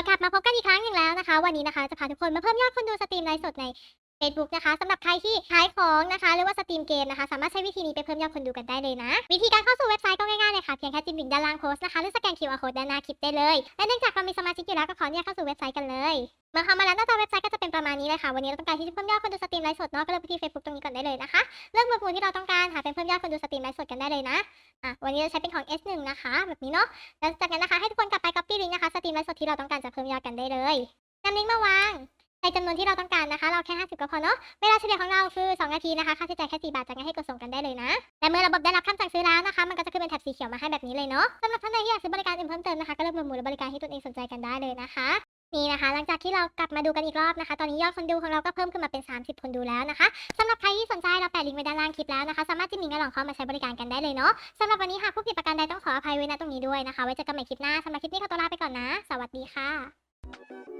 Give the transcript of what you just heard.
ก็กลับมาพบกันอีกครั้งหนึ่งแล้วนะคะ วันนี้นะคะจะพาทุกคนมาเพิ่มยอดคนดูสตรีมไลฟ์สดใน Facebook นะคะสำหรับใครที่ขายของนะคะหรือว่าสตรีมเกมนะคะ สามารถใช้วิธีนี้ไปเพิ่มยอดคนดูกันได้เลยนะ วิธีการเข้าสู่เว็บไซต์ก็ง่ายๆเลยค่ะ เพียงแค่จิ้มลิงก์ด้านล่างโพสต์นะคะหรือสแกน QR code ด้านหน้าคลิปได้เลย และเนื่องจากเรามีสมาชิกอยู่แล้วก็ขออนุญาตเข้าสู่เว็บไซต์กันเลยเมื่อเข้ามาแล้วหน้าตาเว็บไซต์ก็จะเป็นประมาณนี้เลยค่ะ วันนี้เราต้องการที่จะเพิ่มยอดคนดูสตรีมไลฟ์สดเนาะก็เริ่มไปที่ Facebook ตรงนี้ก่อนได้เลยนะคะเลือกหมวดหมู่ที่เราต้องการหาเป็นเพิ่มยอดคนดูสตรีมไลฟ์สดกันได้เลยนะอะวันนี้เราใช้เป็นของ S1 นะคะ แบบนี้เนาะแล้วจากนั้นนะคะให้ทุกคนกลับไปก ตรีมไลฟ์สดที่เราต้องการจะเพิ่มยอดกันได้เลยนำลิงก์มาวางในจำนวนที่เราต้องการนะคะ เราแค่ 50 ก็พอเนาะ เวลาเฉลี่ยของเราคือ 2 นาทีนะคะ ค่าใช้จ่ายแค่ 4 บาทจากนั้นให้กดส่งกันได้เลยนะ และเมื่อระบบได้รับคำสั่งซื้อแล้วนะคะ มันก็จะขึ้นเป็นแถบสีเขียวมาให้แบบนี้เลยเนาะสำหรับท่านใดที่อยากซื้อบริการอื่นเพิ่มเติมนะคะ ก็เลือกหมวดหมู่และบริการที่ตนเองสนใจกันได้เลยนะคะ นี่นะคะ หลังจากที่เรากลับมาดูกันอีกรอบนะคะ ตอนนี้ยอดคนดูของเราก็เพิ่มขึ้นมาเป็น 30 คนดูแล้วนะคะสำหรับใครที่สนใจเราแปะลิงก์ไว้ด้านล่างคลิปแล้วนะคะ สามารถจิ้มลิงก์และลองเข้ามาใช้บริการกันได้เลยเนาะสำหรับวันนี้หากผู้ผิดประการใดต้องขออภัยไว้ณตรงนี้ด้วยนะคะ ไว้เจอกันใหม่คลิปหน้าสำหรับคลิปนี้ขอตัวลาไปก่อนนะ สวัสดีค่ะ